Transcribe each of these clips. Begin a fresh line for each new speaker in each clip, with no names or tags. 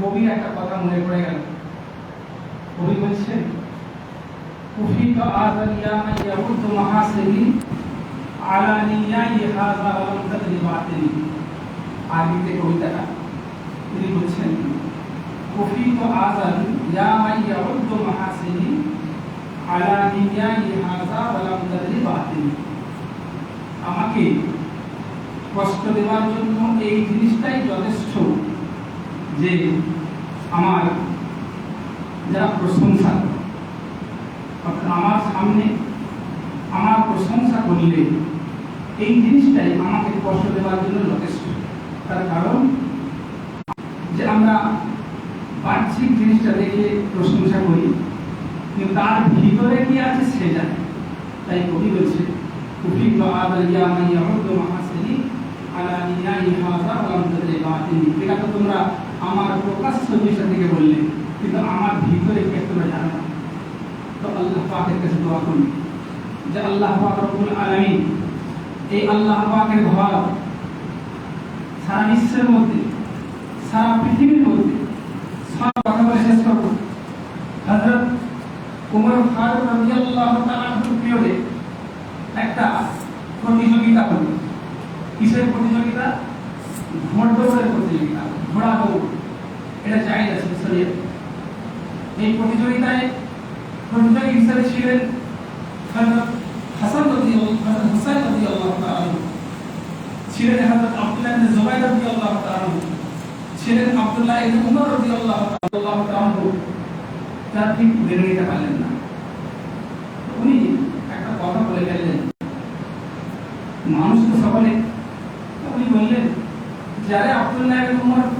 কবির একটা কথা মনে পড়ে গেল। কবি বলছেন কুফিত আযালিয়া মান ইয়াউদ মাহাসিনি আলা নিয়াই হাযা তাদরি বাতিনি আরবিতে কবিতাটা তিনি বলছেন কুফিত আযাল ইয়া মান ইয়াউদ মাহাসিনি আলা নিয়াই হাযা ওয়া লাম তাদরি বাতিনি আমাকে কষ্ট দেওয়ার জন্য এই জিনিসটাই যথেষ্ট। যে আমার যারা প্রশংসা, অর্থাৎ আমার সামনে আমার প্রশংসা করলে এই জিনিসটাই আমাকে কষ্ট দেওয়ার জন্য যথেষ্ট। তার কারণ যে আমরা বাহ্যিক জিনিসটা দেখে প্রশংসা করি, কিন্তু তার ভিতরে কি আছে সে জানে। তাই কবি বলছে কুফি বাতিনি এটা তো তোমরা আমার প্রকাশ্য বিষয় থেকে বললে, কিন্তু আমার ভিতরে তোমরা জানো না তো আল্লাহ পাকের কাছে দোয়া করি যে আল্লাহ পাক রব্বুল আলামিন এই আল্লাহ পাকের ঘর সারা বিশ্বের মধ্যে, সারা পৃথিবীর মধ্যে সব কথা বলে শেষ করব হযরত উমর ফারুক রাদিয়াল্লাহু তাআলা পিরিয়ডে একটা প্রতিযোগিতা হলো। কিসের প্রতিযোগিতা? ঘোড় দৌড়ের প্রতিযোগিতা ঘোড়া দৌড় এটা জায়েজ আছে শরীয়ত এই প্রতিযোগিতায় প্রতিযোগী হিসেবে ছিলেন হাসান হযরত হুসাইন রাদিয়াল্লাহু তাআলা আনহু। ছিলেন হযরত আব্দুল্লাহ ইবনে জুবাইর রাদিয়াল্লাহু তাআলা আনহু। ছিলেন আব্দুল্লাহ ইবনে উমর রাদিয়াল্লাহু তাআলা আনহু। তার ঠিক মেনে নিতে পারলেন না উনি একটা কথা বলে গেলেন মানুষ তো সকলে উনি বললেন, যারা আব্দুল্লাহ ইবনে উমর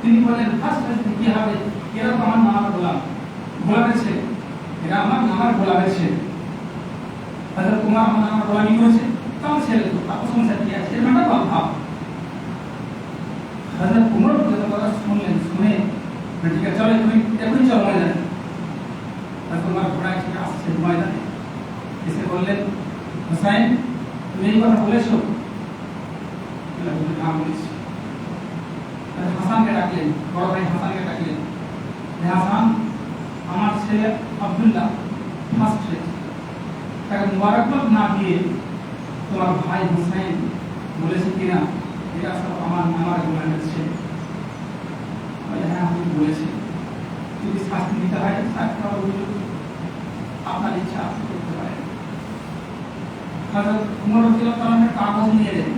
তিনি বললেন ফার্স্ট হয়েছে কি হবে? এরা তো আমার নানার গোলাম। গোলামের ছেলে এরা আমার নানার গোলামের ছেলে হযরত উমর আমার নানার গোলামি করেছে তাও ছেলে তো তার প্রশংসা কি আছে? এর মানে ভাব উমর যত কথা শুনলেন শুনে ঠিক আছে চলো তুমি এখনই চলো ময়দানে। উমর ঘোড়ায় থেকে আসছে ময়দানে। এসে বললেন হুসাইন তুমি এই কথা বলেছ? বলে, হ্যাঁ বলেছি। তাহলে হাসানকে ডাকলেন, বড় ভাই হাসানকে ডাকলেন। হাসান, আমার ছেলে আব্দুল্লাহ ফার্স্ট তাকে মুবারকবাদ না দিয়ে তোমার ভাই হুসাইন বলেছে কিনা, এটা সব আমার আমার গোলামের ছেলে। হ্যাঁ আমি বলেছি যদি শাস্তি দিতে হয়, শাস্তি অভিযোগ আপনার ইচ্ছা আপনি করতে পারেন। হযরত উমর রাদিয়াল্লাহু তাআলা কাগজ নিয়ে এলেন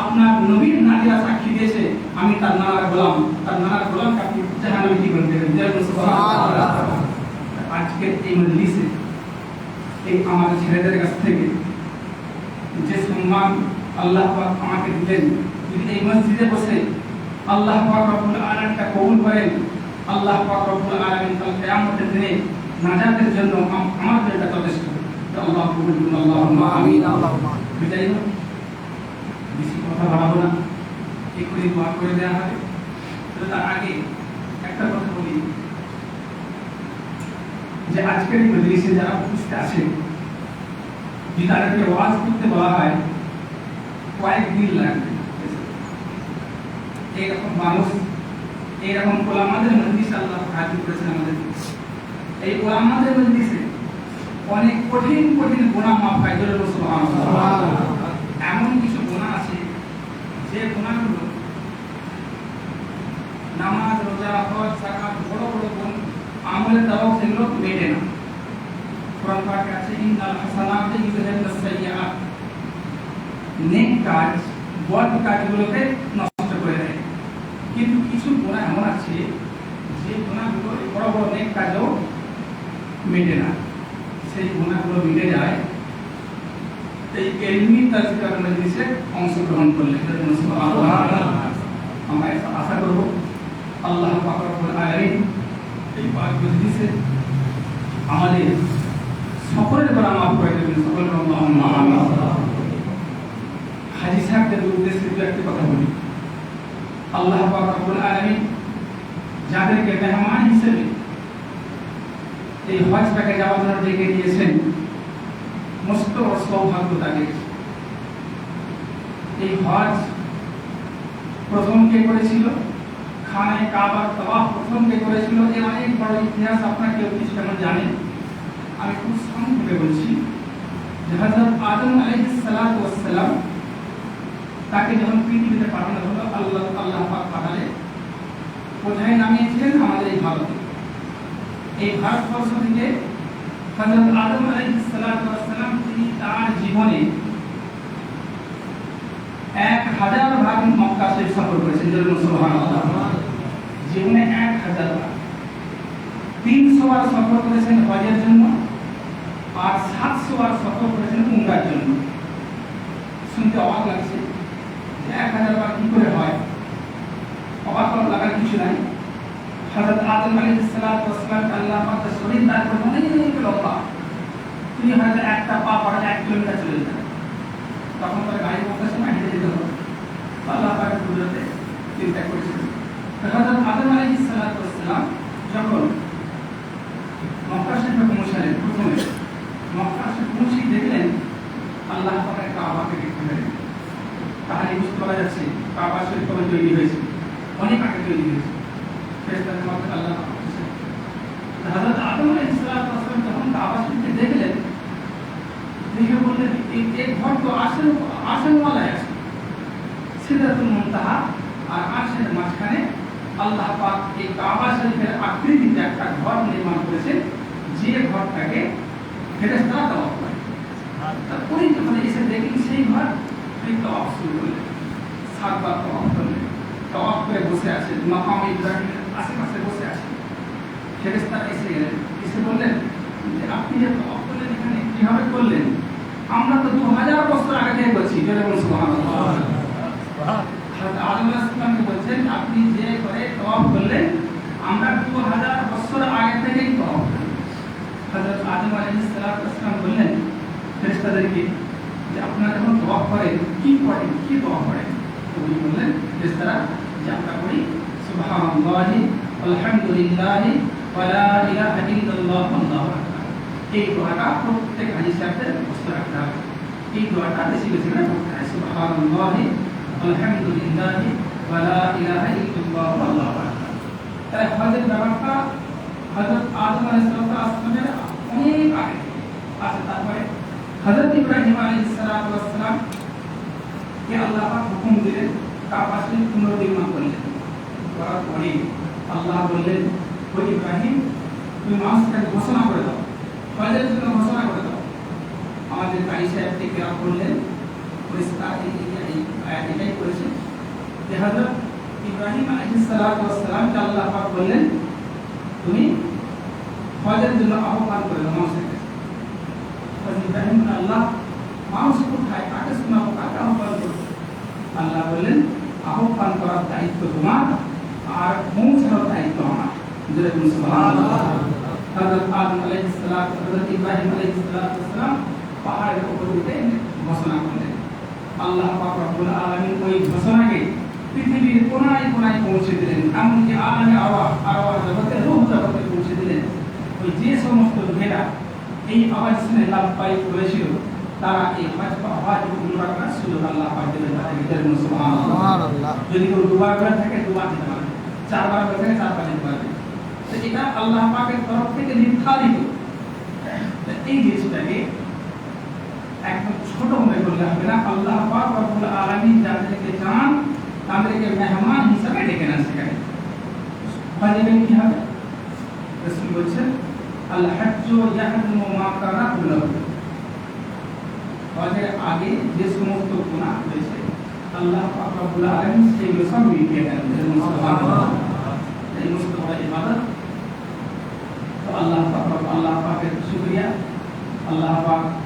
আপনার নবীর নারীরা সাক্ষী দিয়েছে আমি তার নানার গোলাম গোলামকে আপনি জাহান্নামে কি করে দেবেন। আজকের এই মজলিসে এই আমাদের ছেলেদের কাছ থেকে যে সম্মান আল্লাহ পাক আমাকে দিলেন যদি এই মসজিদে বসে আল্লাহ পাক রব্বুল আলামিনটা কবুল করেন আল্লাহ পাক রব্বুল আলামিন কিয়ামতের দিনে নাজাতের জন্য আম- আমাদের এটা যথেষ্ট। আল্লাহ কবুল করুন আল্লাহুম্মা আমিন বিদায় হোক। বেশি কথা বাড়াবো না। এক্ষুনি দোয়া করে দেওয়া হবে। তবে তার আগে একটা কথা বলি। যে আজকের এই মজলিসে যারা উপস্থিত আছে যদি তাদেরকে ওয়াজ করতে বলা হয় কয়েকদিন লাগবে। এইরকম মানুষ এইরকম ওলামাদের মজলিস আল্লাহ সাহায্য করেছেন আমাদের। এই ওলামাদের মজলিসে অনেক কঠিন কঠিন গুণা মাফ হয়। এমন কিছু গুণা আছে যে গুণাগুলো নামাজ হজ সাকাত বড় বড় গুণ আমলের দাও সেগুলো মেটে না কোরআন পাকে আছে, ইন্নাল হাসানাত ইউযহিবুস সাইয়্যাত নেক কাজ বদ কাজগুলোকে নষ্ট করে দেয়। কিন্তু কিছু গুণা এমন আছে, যে গুণাগুলো বড় বড় নেক কাজও মেটে না সেই গুণাগুলো মিটে যায় এই এলমি তাজকিরার মজলিসে অংশগ্রহণ করলে। আমরা আশা করব। আল্লাহ পাক রব্বুল আলামিন এই পাক মজলিসে আমাদের সকলের গোনা মাফ করে দেবেন, সকলের হাজি সাহেবদের উদ্দেশ্যে দু একটি কথা বলি। আল্লাহ পাক রব্বুল আলামিন যাদেরকে মেহমান হিসেবে এই হজ প্যাকে যাওয়ার জন্য ডেকে দিয়েছেন মস্ত সৌভাগ্য তাদের। এই হজ প্রথম কে করেছিল? খানে কাবার তওয়াফ প্রথম কে করেছিল এর অনেক বড় ইতিহাস আপনারা কেউ কিছু কেন জানেন আমি খুব সংক্ষেপে বলছি। যে হযরত আদম সালাম তাকে যখন পৃথিবীতে পাঠানো হলো, আল্লাহ আল্লাহ পাক পাঠালে। কোথায় নামিয়েছিলেন আমাদের এই ভারতে। এই ভারতবর্ষ থেকে হযরত আদম আলাইহিস সালাতু ওয়াস সালাম, তিনি তার জীবনে এক হাজার ভাগ মক্কা শরীফ সফর করেছেন জরুর সুবহানাল্লাহ। জীবনে এক হাজার বার। তিনশো বার সফর করেছেন হজের জন্য আর সাতশো বার সফর করেছেন উমরার জন্য। শুনতে অবাক লাগছে এক হাজার বার কি করে হয়? অবাক লাগার কিছু নাই। হযরত আদম আলাইহিস সালাতু ওয়াস সালাম আল্লাহ তার শরীর তার অনেক লম্বা তিনি হয়তো একটা পা পড়ালে এক কিলোমিটার চলে যেতেন তখন তার গাড়ি মধ্যে সময় হেঁটে যেতে হবে। আল্লাহ পাকের কুদরতে চিন্তা করেছিলেন যখন প্রথমে দেখলেন আল্লাহ দেখতে যাচ্ছে কবে তৈরি হয়েছে? অনেক আগে তৈরি হয়েছে ফেরেশতাদের মাধ্যমে আল্লাহ পাক বলেছেন। তো হযরত আদম আলাইহিস সালাতু ওয়াস সালাম যখন কাবা শরীফকে দেখলেন দেখে বললেন এই এই ঘর তো আসেন আসেনওয়ালায় আছে সিদরাতুল মুনতাহা আর আরশের মাঝখানে আল্লাহ পাক এই কাবা শরীফের আকৃতিতে একটা ঘর নির্মাণ করেছেন, যে ঘরটাকে ফেরেশতারা তওয়াফ করে। তারপরে যখন এসে দেখলেন সেই ঘর তিনি তওয়াফ শুরু করলেন, সাতবার তওয়াফ করলেন, তওয়াফ করে বসে আছেন, মাকাম ইব্রাহিমের আশেপাশে বসে আছেন। ফেরেশতারা এসে গেলেন, এসে বললেন যে, আপনি যে তওয়াফ করলেন এখানে, কীভাবে করলেন? আমরা তো দু হাজার বছর আগে থেকে করছি জোরে বলুন আলাইহিস সালামকে বলছেন, আপনি যে করে আমরা দু হাজার বছর করি। সুবহানাল্লাহি, আলহামদুলিল্লাহি, ওয়া ইলাহা ইল্লাল্লাহু, আল্লাহু আকবার। এই দোয়াটা প্রত্যেক রাখতে হবে। এই দোয়াটা বেশি বেশি করে পড়তে হয় আলহামদুলিল্লাহি ওয়া লা ইলাহা ইল্লাল্লাহু আল্লাহু আকবার তাই হজের ব্যাপারটা হযরত আদম আলাইহিস সালামের অনেক আগে আছে তারপরে হযরত ইব্রাহিম আলাইহিস সালাতু ওয়াস সালাম কে আল্লাহ পাক হুকুম দিলেন কাবা শরীফ পুনর্নির্মাণ করলেন করার পরে আল্লাহ বললেন ও ইব্রাহিম তুমি মানুষটাকে ঘোষণা করে দাও হজের জন্য ঘোষণা করে দাও আমাদের কারি সাহেব থেকে করলেন পরিষ্কার এটাই করেছে যে হযরত ইব্রাহিম আলাইহিস সালাতু ওয়াস সালামকে আল্লাহ পাক বললেন, তুমি হজের জন্য আহ্বান করে দাও মানুষের কাছে। ইব্রাহিম আল্লাহ মানুষ কোথায়? কাকে শোনাবো? কাকে আহ্বান করব? আল্লাহ বললেন আহ্বান করার দায়িত্ব তোমার, আর পৌঁছানোর দায়িত্ব আমার। যেরকম হযরত আদম আলাইহিস সালাম হযরত ইব্রাহিম আলাইহিস সালাম পাহাড়ের উপর উঠে ঘোষণা করলেন। আল্লাহ পাক রব্বুল আলামিন ওই ঘোষণাকে পৃথিবীর কোনায় কোনায় পৌঁছে দিলেন। এমনকি আলামে আওয়া আওয়া জগতে রূহ জগতে পৌঁছে দিলেন। ওই যে সমস্ত লোকেরা এই আওয়াজ শুনে লাভবাই করেছিল তারা এই হজ বা হজ উমরা করার সুযোগ আল্লাহ পাক দিলেন তাদেরকে সুবহানাল্লাহ
সুবহানাল্লাহ।
যদি কেউ দুবার করে থাকে দুবার দিতে পারবে। চারবার করে থাকে চারবার দিতে পারবে। তো এটা আল্লাহ পাকের তরফ থেকে নির্ধারিত। এই জিনিসটাকে একদম ছোট মনে করলে হবে না আল্লাহ পাক রব্বুল আলামিন যাদেরকে চান তাদেরকে মেহমান হিসাবে ডেকে না সেখানে হজে গেলে কি হবে রসুল বলছেন আল হাজ্জু ইয়াহদিমু মা কানা কুল্লাহু হজের আগে যে সমস্ত গুনাহ হয়েছে আল্লাহ পাক রব্বুল আলামিন সেগুলো সব মিটিয়ে দেন যেমন সুবহানাল্লাহ এই সমস্ত বড় ইবাদত তো আল্লাহ পাক রব- আল্লাহ পাকের শুকরিয়া আল্লাহ পাক এই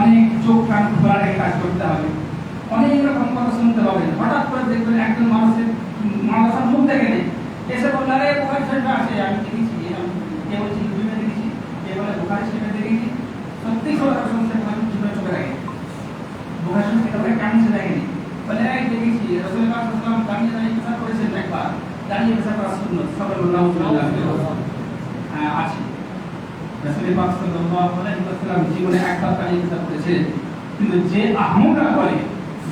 অনেক চোখ কান খোলা রেখে কাজ করতে হবে। অনেক রকম কথা শুনতে পাবেন। হঠাৎ করে দেখবেন একজন মানুষের মাদ্রাসার মুখ দেখে নেই। এসে বললে, আরে বোখারি শরীফে আছে? আমি দেখেছি, আমি কে বলছি, ইউটিউবে দেখেছি কে বলে বোখারি শরীফে দেখেছি। সত্যি সব শুনতে বোখারি শরীফে চোখে রাখে বোখারি শরীফে কেমন কেমন সে দেখেনি বলে, এই, দেখেছি রসুল পাক সাল্লাম দাঁড়িয়ে দাঁড়িয়ে পেশাব করেছেন একবার। দাঁড়িয়ে পেশাব করা সুন্নত সাল্লাল্লাহু হ্যাঁ আছে। রসুল পাক সাল্লাল্লাহু আলাইহি ওয়াসাল্লাম জীবনে একবার দাঁড়িয়ে পেশাব করেছিলেন কিন্তু যে আহমরা করে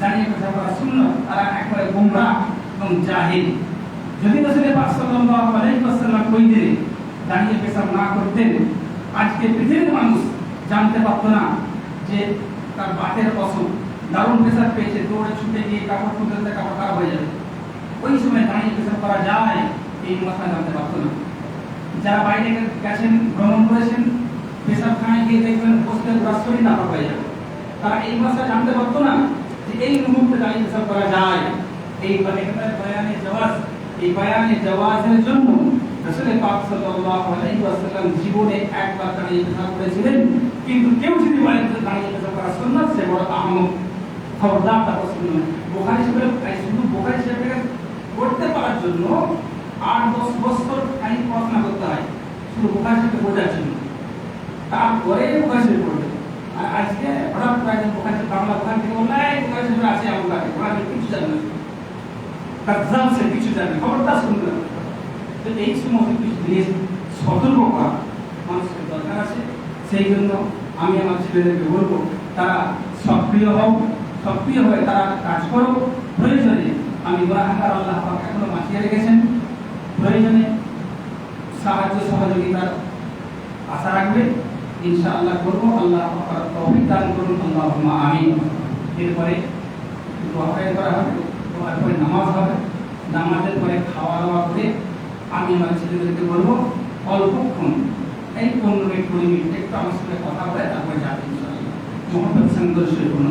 দাঁড়িয়ে পেশাব করা সুন্নত, তারা একবারে গোমরাহ এবং জাহিল। যদি রসুল পাক সাল্লাল্লাহু আলাইহি ওয়াসাল্লাম ওই দিনে দাঁড়িয়ে পেশাব না করতেন, আজকে পৃথিবীর মানুষ জানতে পারতো না যে তার বাতের অসুখ দারুণ পেশাব পেয়েছে, দৌড়ে ছুটে গিয়ে কাপড় তুলতে কাপড় খারাপ হয়ে যাবে। ওই সময় দাঁড়িয়ে পেশাব করা যায়, এই মাথা জানতে পারতো না। যারা বাইরে গেছেন, ভ্রমণ করেছেন পেশাবখানায় গিয়ে দেখবেন বসতে শরীর নাপা হয়ে যাবে। তারা এই ভাষা জানতে পারতো না যে এই মুহূর্তে দাঁড়িয়ে পেশাব করা যায়। এই বয়ানে জওয়াজ এই বয়ানে জওয়াজের জন্য রাসূল পাক সাল্লাল্লাহু আলাইহি ওয়াসাল্লাম জীবনে একবার দাঁড়িয়ে পেশাব করেছিলেন। কিন্তু কেউ যদি বলেন দাঁড়িয়ে পেশাব করা সুন্নাত, সে বড় আহমক খবরদার তা পছন্দ নয়। বোখারি শরীফ শুধু বোখারি শরীফকে করতে পারার জন্য আট দশ বছর খালি পড়াশোনা করতে হয়। শুধু শরীফকে বোঝার জন্য তারপরে শরীফ পড়বে আর আজকে হঠাৎ করে একজন শরীফ বাংলা বোখারি থেকে বোখারি শরীফ আছে আমার কাছে শরীফ কিছু জানে না। কাজাম সে কিছু জানে খবরদার শুনবে না। তো এই সমস্ত কিছু জিনিস সতর্ক করা মানুষের দরকার আছে। সেই জন্য আমি আমার ছেলেদেরকে বলব, তারা সক্রিয় হোক সক্রিয় হয়ে তারা কাজ করো। প্রয়োজনে আমি আল্লাহ এখনও বাঁচিয়ে রেখেছেন। প্রয়োজনে সাহায্য, সহযোগিতার আশা রাখবে ইনশাআল্লাহ করব। আল্লাহ দান করুন। আল্লাহুম্মা আমিন। এরপরে দোয়া করা হবে। দোয়ার পরে নামাজ হবে। নামাজের পরে খাওয়া দাওয়া করে আমি আমার ছেলেদেরকে বলব অল্পক্ষণ এই পনেরো মিনিট, কুড়ি মিনিট একটু আমার সাথে কথা বলে তারপরে যাবে মোহাম্মদ সঙ্গর শরীফুন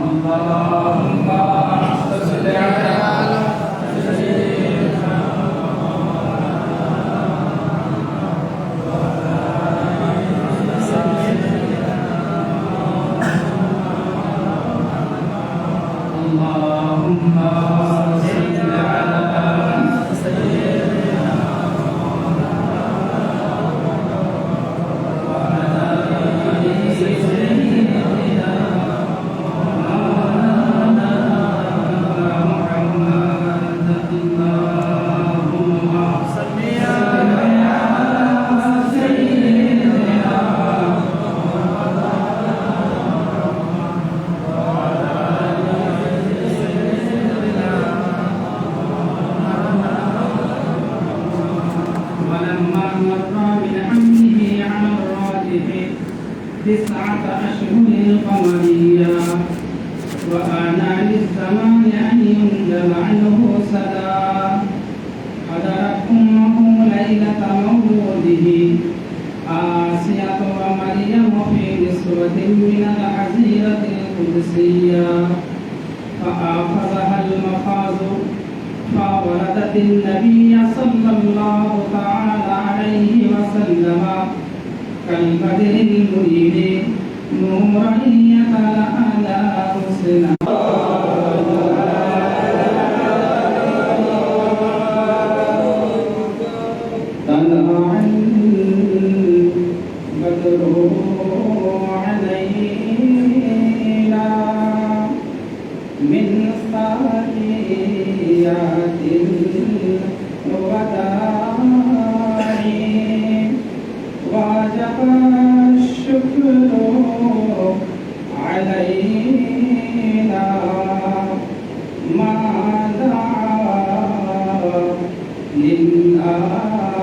وسلم كالبدر المنير نورا يتلألأ حسنا Lillah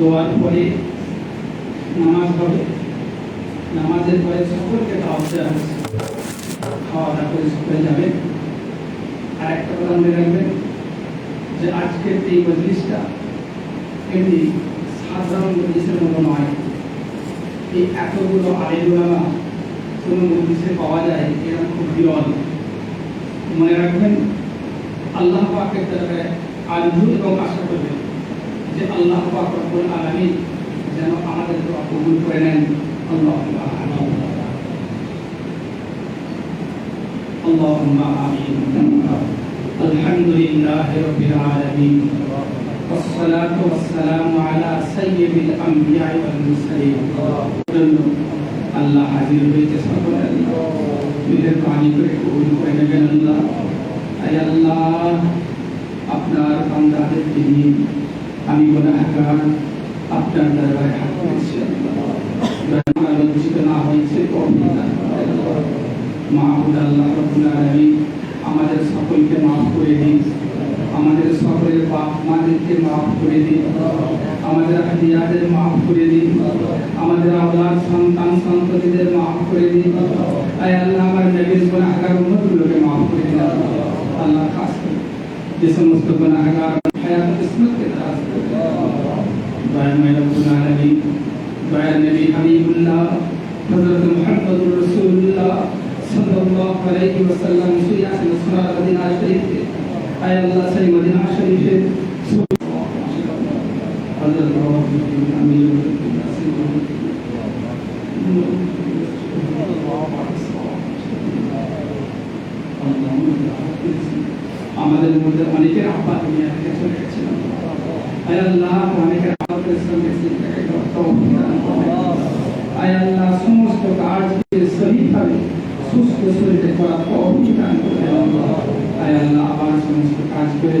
দোয়ার পরে নামাজ হবে নামাজের পরে সকলকে হচ্ছে খাওয়া দাওয়া করে যাবে। আর একটা কথা মনে রাখবেন যে আজকের এই মজলিসটা এমনি সাধারণ মজলিসের মতো নয়। এই এতগুলো আলেমুলামা কোনো মজলিসে পাওয়া যায় এরকম খুব বিরল। মনে রাখবেন, আল্লাহ পাকের তরফে আরজু এবং আশা করবেন। যে আল্লাহ পাক রব্বুল আলামিন যেন আমাদের দোয়া কবুল করে নেন আল্লাহুম্মা আমিন আল্লাহুম্মা আমিন আলহামদুলিল্লাহি রাব্বিল আলামিন والصلاة والسلام على سيد الأنبياء والمرسلين আল্লাহ হাজির হয়েছে সকলে নিজের পানি করে কবুল করে নেবেন আল্লাহ আয় আল্লাহ আপনার বান্দাদেরকে নিয়ে আমি গুনাহগার আপনার দরবারে হাত করেছি লজ্জিত না হয়েছে মাহবুদ আল্লাহ রব্বুল আলামিন আমাদের সকলকে মাফ করে দিন। আমাদের সকলের বাপ মাদেরকে মাফ করে দিন। আমাদের হাদিয়াদের মাফ করে দিন। আমাদের আওলাদ সন্তান সন্ততিদের মাফ করে দিন। আয় আল্লাহ, আমার নবীর গুনাহগার উম্মতগুলোকে মাফ করে দিন। আল্লাহ খাস যে সমস্ত গুনাহগার হায়াত দিন আমাদের মধ্যে অনেকের আব্বা থেকে চলে আয় আল্লাহ অনেকের আব্বাদের সঙ্গে সিদ্ধাকে তৌফিক দান করুন আয় আল্লাহ সমস্ত কাজকে সহিভাবে সুস্থ শরীরে করা তৌফিক দান করুন আয় আল্লাহ আবার সমস্ত কাজ করে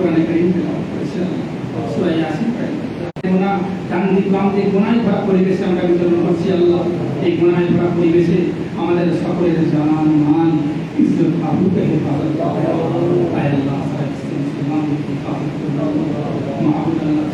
কোরআনে করিম তেলাওয়াত করেছিলাম সূরা ইয়াসিন গুনাহ ডান দিক বাম দিক গুনাহ ভরা পরিবেশে আমরা বিচরণ করছি আল্লাহ। এই গুনাহ ভরা পরিবেশে আমাদের সকলের জানান মান ইজ্জত আবুকে হেফাজত আয় আল্লাহ সাহেব মুসলমান মাহবুব আল্লাহ।